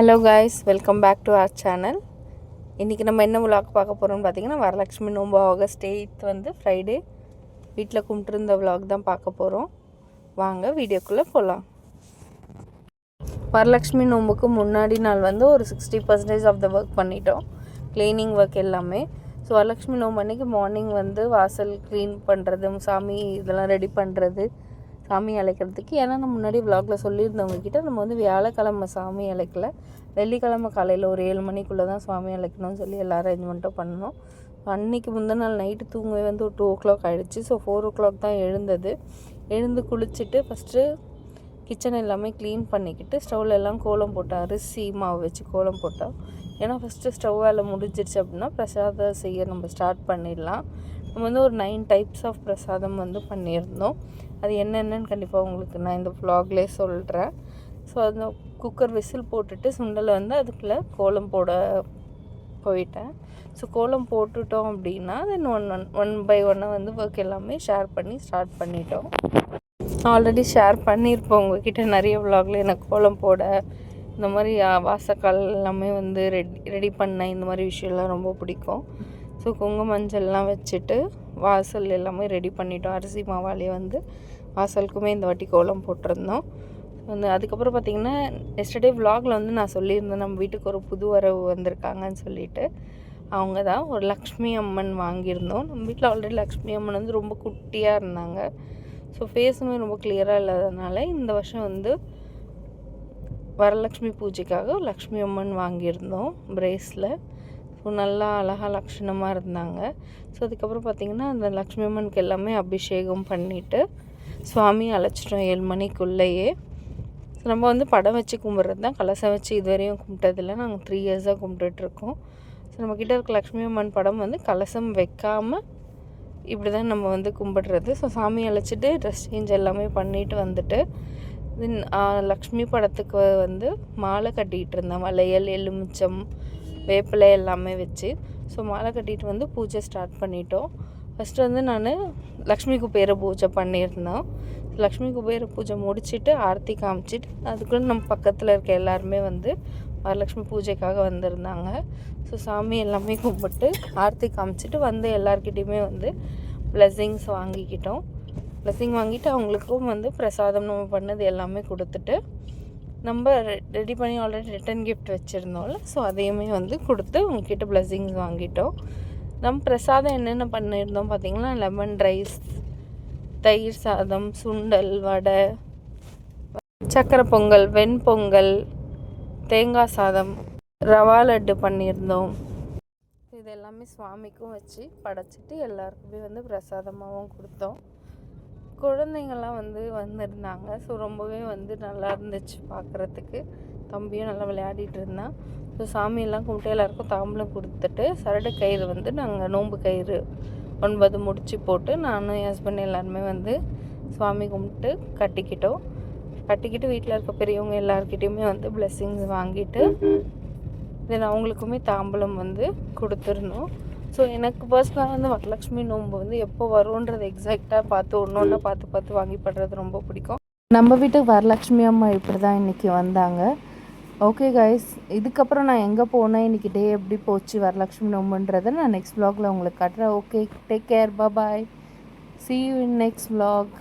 Hello guys welcome back to our channel இன்றைக்கி நம்ம என்ன விளாக் பார்க்க போகிறோம்னு பார்த்தீங்கன்னா வரலட்சுமி நோம்பு ஆகஸ்ட் எயித் வந்து ஃப்ரைடே வீட்டில் கும்பிட்டுருந்த விலாக் தான் பார்க்க போகிறோம் வாங்க வீடியோக்குள்ளே போகலாம் வரலட்சுமி நோம்புக்கு முன்னாடி நாள் வந்து ஒரு sixty percentage of the work பண்ணிட்டோம். க்ளீனிங் ஒர்க் எல்லாமே. ஸோ வரலட்சுமி நோம்பு அன்னைக்கு மார்னிங் வந்து வாசல் க்ளீன் பண்ணுறது சாமி இதெல்லாம் ரெடி பண்ணுறது சாமி அழைக்கிறதுக்கு. ஏன்னா நான் முன்னாடி விலாகில் சொல்லியிருந்தவங்கக்கிட்ட நம்ம வந்து வியாழக்கிழமை சாமி அழைக்கல. வெள்ளிக்கிழமை காலையில் ஒரு ஏழு மணிக்குள்ளே தான் சாமி அழைக்கணும்னு சொல்லி எல்லா அரேஞ்ச்மெண்ட்டும் பண்ணோம் அன்றைக்கி முந்தின நாள் நைட்டு தூங்கவே வந்து ஒரு டூ ஓ கிளாக் ஆகிடுச்சு ஸோ ஃபோர் ஓ கிளாக் தான் எழுந்தது. எழுந்து குளிச்சுட்டு ஃபஸ்ட்டு கிச்சன் எல்லாமே க்ளீன் பண்ணிக்கிட்டு ஸ்டவ்வில் எல்லாம் கோலம் போட்டோம் அரிசி மாவு வச்சு கோலம் போட்டோம் ஏன்னா ஃபஸ்ட்டு ஸ்டவ் வேலை முடிஞ்சிருச்சு அப்படின்னா பிரசாதம் செய்ய நம்ம ஸ்டார்ட் பண்ணிடலாம். நம்ம வந்து ஒரு நைன் டைப்ஸ் ஆஃப் பிரசாதம் வந்து பண்ணியிருந்தோம். அது என்னென்னு கண்டிப்பாக உங்களுக்கு நான் இந்த ஃப்ளாக்லே சொல்கிறேன் ஸோ அந்த குக்கர் விசில் போட்டுட்டு சுண்டலை வந்து அதுக்குள்ளே கோலம் போட போயிட்டேன். ஸோ கோலம் போட்டுட்டோம் அப்படின்னா then one one one by ஒன்னாக வந்து ஒர்க் எல்லாமே ஷேர் பண்ணி ஸ்டார்ட் பண்ணிட்டோம். ஆல்ரெடி ஷேர் பண்ணியிருப்போம் உங்ககிட்ட நிறைய விலாகில் எனக்கு கோலம் போட இந்த மாதிரி வாசக்கால் எல்லாமே வந்து ரெடி ரெடி பண்ண இந்த மாதிரி விஷயம்லாம் ரொம்ப பிடிக்கும். ஸோ குங்கும மஞ்சள்லாம் வச்சுட்டு வாசல் எல்லாமே ரெடி பண்ணிட்டோம். அரிசி மாவாலே வந்து வாசலுக்குமே இந்த வாட்டி கோலம் போட்டிருந்தோம். வந்து அதுக்கப்புறம் பார்த்திங்கன்னா எஸ்டர்டே விலாகில் வந்து நான் சொல்லியிருந்தேன் நம்ம வீட்டுக்கு ஒரு புது வரவு வந்திருக்காங்கன்னு சொல்லிட்டு. அவங்க தான் ஒரு லக்ஷ்மி அம்மன் வாங்கியிருந்தோம். நம்ம வீட்டில் ஆல்ரெடி லக்ஷ்மி அம்மன் வந்து ரொம்ப குட்டியாக இருந்தாங்க. ஸோ ஃபேஸுமே ரொம்ப கிளியராக இல்லாதனால இந்த வருஷம் வந்து வரலக்ஷ்மி பூஜைக்காக லக்ஷ்மி அம்மன் வாங்கியிருந்தோம் பிரேஸில் ஸோ நல்லா அழகாக லக்ஷணமாக இருந்தாங்க. ஸோ அதுக்கப்புறம் பார்த்திங்கன்னா அந்த லக்ஷ்மி அம்மனுக்கு எல்லாமே அபிஷேகம் பண்ணிவிட்டு சுவாமி அழைச்சிட்டோம் ஏழு மணிக்குள்ளேயே. நம்ம வந்து படம் வச்சு கும்பிட்றது தான். கலசம் வச்சு இதுவரையும் கும்பிட்டதில்ல. நாங்கள் த்ரீ இயர்ஸாக கும்பிட்டுட்ருக்கோம். ஸோ நம்மக்கிட்ட இருக்க லக்ஷ்மி அம்மன் படம் வந்து கலசம் வைக்காமல் இப்படி தான் நம்ம வந்து கும்பிடுறது. ஸோ சாமி அழைச்சிட்டு ட்ரெஸ் சேஞ்ச் எல்லாமே பண்ணிட்டு வந்துட்டு தென் லக்ஷ்மி படத்துக்கு வந்து மாலை கட்டிகிட்டு இருந்தேன் வளையல் எலுமிச்சம் வேப்பிலை எல்லாமே வச்சு ஸோ மாலை கட்டிட்டு வந்து பூஜை ஸ்டார்ட் பண்ணிட்டோம். ஃபஸ்ட்டு வந்து நான் லக்ஷ்மி குபேர பூஜை பண்ணியிருந்தோம். லக்ஷ்மி குபேர பூஜை முடிச்சுட்டு ஆர்த்தி காமிச்சிட்டு அதுக்குள்ளே நம்ம பக்கத்தில் இருக்க எல்லாருமே வந்து வரலக்ஷ்மி பூஜைக்காக வந்திருந்தாங்க. ஸோ சாமி எல்லாமே கும்பிட்டு ஆர்த்தி காமிச்சிட்டு வந்து எல்லாருக்கிட்டேயுமே வந்து ப்ளெஸ்ஸிங்ஸ் வாங்கிக்கிட்டோம். ப்ளெஸ்ஸிங் வாங்கிட்டு அவங்களுக்கும் வந்து பிரசாதம் நம்ம பண்ணது எல்லாமே கொடுத்துட்டு நம்ம ரெடி பண்ணி ஆல்ரெடி ரிட்டன் கிஃப்ட் வச்சுருந்தோம்ல ஸோ அதையுமே வந்து கொடுத்து உங்ககிட்ட பிளஸ்ஸிங்ஸ் வாங்கிட்டோம். நம்ம பிரசாதம் என்னென்ன பண்ணியிருந்தோம் பார்த்திங்கன்னா லெமன் ரைஸ் தயிர் சாதம் சுண்டல் வடை சக்கரை பொங்கல் வெண்பொங்கல் தேங்காய் சாதம் ரவா லட்டு பண்ணியிருந்தோம். இது எல்லாமே சுவாமிக்கும் வச்சு படைச்சிட்டு எல்லாருக்குமே வந்து பிரசாதமாகவும் கொடுத்தோம். குழந்தைங்கள்லாம் வந்து வந்திருந்தாங்க. ஸோ ரொம்பவே வந்து நல்லா இருந்துச்சு பார்க்குறதுக்கு தம்பியும் நல்லா விளையாடிட்டு இருந்தான். ஸோ சாமியெல்லாம் கும்பிட்டு எல்லாருக்கும் தாம்பலம் கொடுத்துட்டு சரடு கயிறு வந்து நாங்கள் நோன்பு கயிறு ஒன்பது முடிச்சு போட்டு நானும் என் ஹஸ்பண்ட் எல்லாருமே வந்து சுவாமி கும்பிட்டு கட்டிக்கிட்டோம். கட்டிக்கிட்டு வீட்டில் இருக்க பெரியவங்க எல்லாருக்கிட்டேயுமே வந்து பிளெஸ்ஸிங்ஸ் வாங்கிட்டு தென் அவங்களுக்குமே தாம்பலம் வந்து கொடுத்துருந்தோம். ஸோ எனக்கு பர்சனலாக வந்து வரலட்சுமி நோன்பு வந்து எப்போ வரும்ன்றது எக்ஸாக்டாக பார்த்து ஒன்று ஒன்றா பார்த்து பார்த்து வாங்கி படுறது ரொம்ப பிடிக்கும். நம்ம வீட்டுக்கு வரலட்சுமி அம்மா இப்படி தான் இன்றைக்கி வந்தாங்க. ஓகே கைஸ் இதுக்கப்புறம் நான் எங்கே போனேன்? இன்றைக்கி டே எப்படி போச்சு வரலட்சுமி நோம்புன்றதை நான் நெக்ஸ்ட் வ்ளாகில் உங்களுக்கு காட்டுறேன். Okay take care bye see you in next vlog